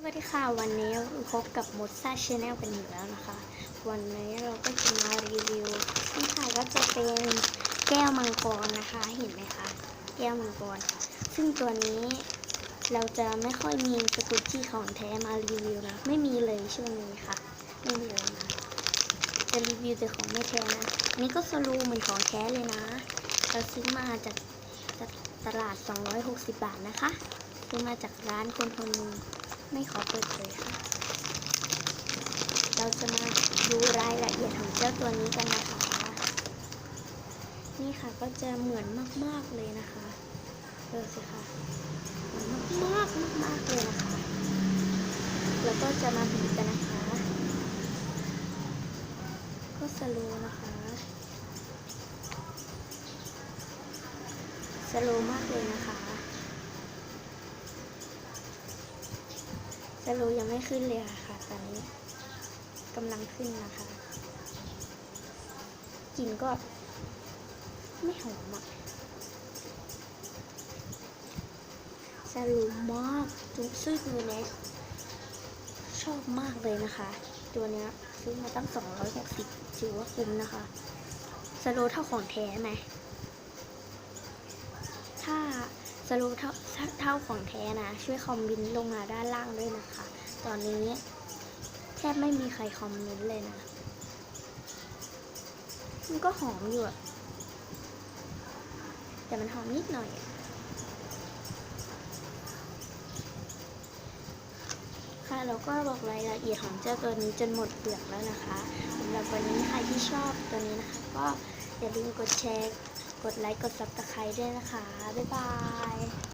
สวัสดีค่ะ วันนี้พบกับมดซ่าชาแนลกันอีกแล้วนะคะ วันนี้เราก็จะมารีวิวนี่ค่ะก็จะเป็นแก้วมังกรนะคะ เห็นไหมคะ แก้วมังกร ซึ่งตัวนี้เราจะไม่ค่อยมีสกุตที่ของแท้มารีวิวนะ ไม่มีเลยช่วงนี้ค่ะ ไม่มีเลยนะ จะรีวิวแต่ของไม่แท้นะอันนี้ก็สรูเหมือนของแท้เลยนะ เราซื้อมาจากจากตลาด 260 บาทนะคะ ซื้อมาจากร้านคนคนนึง ไม่ขอเปิดเผยค่ะ เราจะมาดูรายละเอียดของเจ้าตัวนี้กันนะคะ นี่ค่ะก็จะเหมือนมาก ๆ เลยนะคะเออสิค่ะเหมือนมากๆมากๆเลยนะคะ แล้วก็จะมาบีบกันนะคะ ก็สโลนะคะ สโลมากเลยนะคะ สโลว์ยังไม่ขึ้นเลยค่ะ ตอนนี้กำลังขึ้นนะคะกลิ่นก็ไม่หอมอะสโลว์มากจุ๊บซื้อคือเนี้ชอบมากเลยนะคะ ตัวเนี้ยซื้อมาตั้ง 260ถือว่าคุ้มนะคะสโลเท่าของแท้ไหม ถ้า สรุปเท่าเท่าของแท้นะ ช่วยคอมเมนต์ลงมาด้านล่างด้วยนะคะ ตอนนี้แทบไม่มีใครคอมเมนต์เลยนะ มันก็หอมอยู่อะแต่มันหอมนิดหน่อยค่ะแล้วก็บอกรายละเอียดของเจ้าตัวนี้จนหมดเปลือกแล้วนะคะสำหรับวันนี้ใครที่ชอบตัวนี้นะคะ ก็อย่าลืมกดแชร์ กดไลค์ กดซับสไครต์ด้วยนะคะ บ๊ายบาย